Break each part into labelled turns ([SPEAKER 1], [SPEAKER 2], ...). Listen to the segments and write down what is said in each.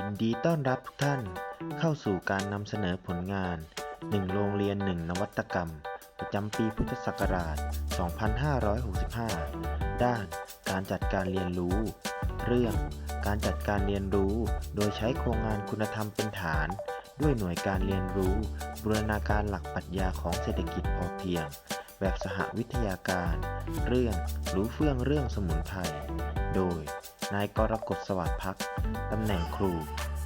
[SPEAKER 1] ยินดีต้อนรับทุกท่านเข้าสู่การนำเสนอผลงาน 1 โรงเรียน 1 นวัตกรรม ประจำปีพุทธศักราช 2565 ด้านการจัดการเรียนรู้ เรื่องการจัดการเรียนรู้ โดยใช้โครงงานคุณธรรมเป็นฐาน ด้วยหน่วยการเรียนรู้ บูรณาการหลักปรัชญาของเศรษฐกิจพอเพียง แบบสหวิทยาการ เรื่องรู้เฟื่องเรื่องสมุนไพร โดย นายกรกฎสวัสดิ์พัก ตำแหน่งครู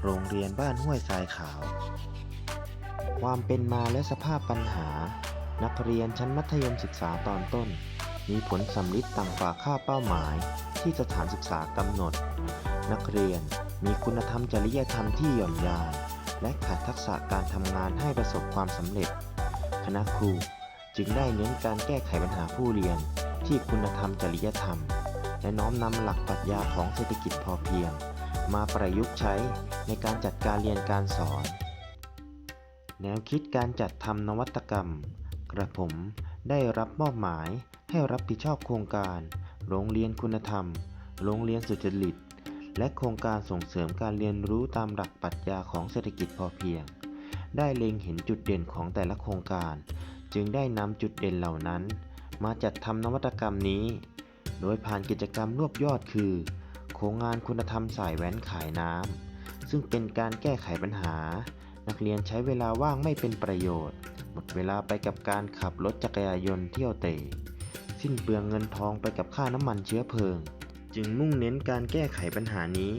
[SPEAKER 1] โรงเรียนบ้านห้วยทรายขาว ความเป็นมาและสภาพปัญหา นักเรียนชั้นมัธยมศึกษาตอนต้น มีผลสำลิดต่ำกว่าค่าเป้าหมาย ที่สถานศึกษากำหนด นักเรียนมีคุณธรรมจริยธรรมที่หย่อนยานและขาดทักษะการทำงานให้ประสบความสำเร็จ คณะครู จึงได้เน้นการแก้ไขปัญหาผู้เรียน ที่คุณธรรมจริยธรรม และน้อมนำหลักปรัชญาของเศรษฐกิจพอเพียง มาประยุกต์ใช้ในการจัดการเรียนการสอน แนวคิดการจัดทำนวัตกรรม กระผมได้รับมอบหมายให้รับผิดชอบโครงการ โรงเรียนคุณธรรม โรงเรียนสุจริต และโครงการส่งเสริมการเรียนรู้ตามหลักปรัชญาของเศรษฐกิจพอเพียง ได้เล็งเห็นจุดเด่นของแต่ละโครงการ จึงได้นำจุดเด่นเหล่านั้น มาจัดทำนวัตกรรมนี้ โดยผ่านกิจกรรมรวบยอดคือ โครงงานคุณธรรมสายแว้นขายน้ำซึ่งเป็นการแก้ไขปัญหา นักเรียนใช้เวลาว่างไม่เป็นประโยชน์ หมดเวลาไปกับการขับรถจักรยานยนต์เที่ยวเตะสิ้นเปลืองเงินทองไปกับค่าน้ำมันเชื้อเพลิง จึงมุ่งเน้นการแก้ไขปัญหานี้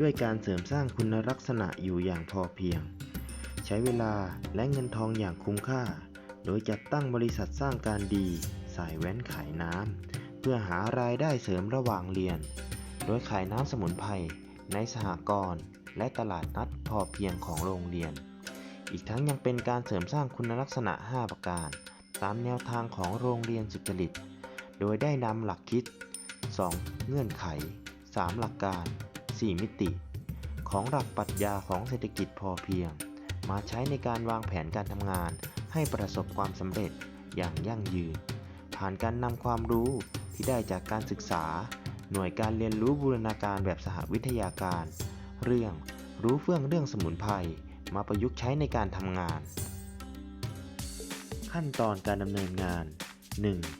[SPEAKER 1] ด้วยการเสริมสร้างคุณลักษณะอยู่อย่างพอเพียง ใช้เวลาและเงินทองอย่างคุ้มค่า โดยจัดตั้งบริษัทสร้างการดี สายแว้นขายน้ำ เพื่อหารายได้เสริมระหว่างเรียน โดยขายน้ำสมุนไพรในสหกรณ์และตลาดนัดพอเพียงของโรงเรียน อีกทั้งยังเป็นการเสริมสร้างคุณลักษณะ 5 ประการ ตามแนวทางของโรงเรียนสุจริต โดยได้นำหลักคิด 2. เงื่อนไข 3. หลักการ 4 มิติ ของหลักปรัชญาของเศรษฐกิจพอเพียง มาใช้ในการวางแผนการทำงาน ให้ประสบความสำเร็จอย่างยั่งยืน ผ่านการนำความรู้ที่ได้จากการศึกษา หน่วยการเรียนรู้บูรณาการแบบสหวิทยาการ เรื่องรู้เฟื่องเรื่องสมุนไพรมาประยุกต์ใช้ในการทำงาน ขั้นตอนการดำเนินงาน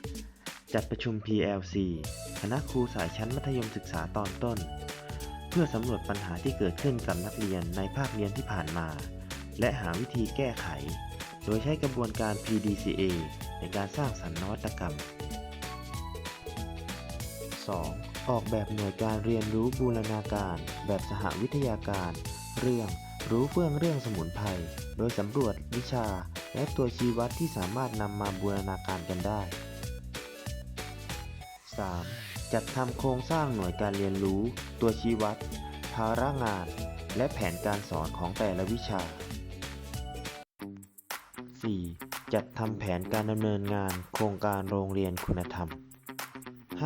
[SPEAKER 1] 1. จัดประชุม PLC คณะครูสายชั้นมัธยมศึกษาตอนต้น เพื่อสำรวจปัญหาที่เกิดขึ้นกับนักเรียนในภาคเรียนที่ผ่านมา และหาวิธีแก้ไข โดยใช้กระบวนการ PDCA ในการสร้างสรรค์นวัตกรรม 2. ออกแบบหน่วยการเรียนรู้บูรณาการ แบบสหวิทยาการ เรื่องรู้เฟื่องเรื่องสมุนไพร โดยสำรวจวิชา และตัวชี้วัดที่สามารถนำมาบูรณาการกันได้ 3. จัดทำโครงสร้างหน่วยการเรียนรู้ ตัวชี้วัด ภาระงาน และแผนการสอนของแต่ละวิชา 4. จัดทำแผนการดำเนินงานโครงการโรงเรียนคุณธรรม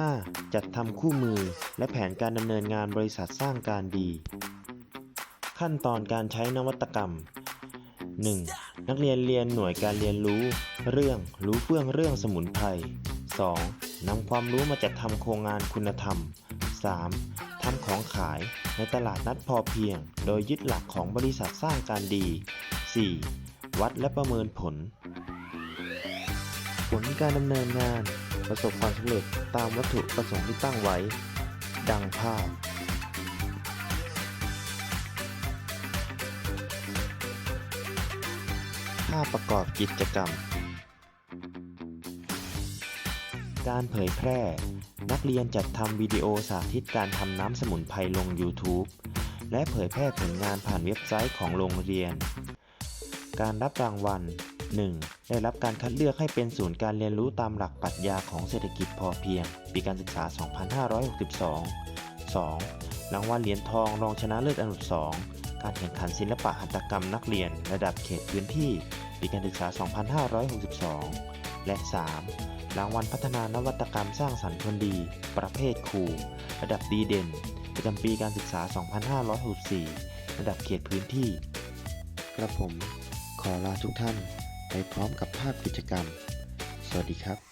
[SPEAKER 1] 5. จัดทำคู่มือและแผนการดำเนินงานบริษัทสร้างการดี ขั้นตอนการใช้นวัตกรรม 1. นักเรียนเรียนหน่วยการเรียนรู้ เรื่องรู้เฟื่องเรื่องสมุนไพร 2. นำความรู้มาจัดทำโครงงานคุณธรรม 3. ทำของขายในตลาดนัดพอเพียง โดยยึดหลักของบริษัทสร้างการดี 4. วัดและประเมินผล ผลการดำเนินงานประสบความสำเร็จตามวัตถุประสงค์ที่ตั้งไว้ ดังภาพ ภาพประกอบกิจกรรม การเผยแพร่ นักเรียนจัดทำวิดีโอสาธิตการทำน้ำสมุนไพรลง YouTube และเผยแพร่ผลงานผ่านเว็บไซต์ของโรงเรียน การรับรางวัล 1. ได้รับการคัดเลือกให้เป็นศูนย์การเรียนรู้ตามหลักปรัชญาของเศรษฐกิจพอเพียง ปีการศึกษา 2562 2. รางวัลเหรียญทองรองชนะเลิศอันดับ2การแข่งขันศิลปะหัตถกรรมนักเรียน ระดับเขตพื้นที่ ปีการศึกษา 2562 และ 3. รางวัลพัฒนานวัตกรรมสร้างสรรค์คนดี ประเภทครู ระดับดีเด่น ประจำปีการศึกษา 2564 ระดับเขตพื้นที่ กระผม ขอลาทุกท่านไปพร้อมกับภาพกิจกรรม สวัสดีครับ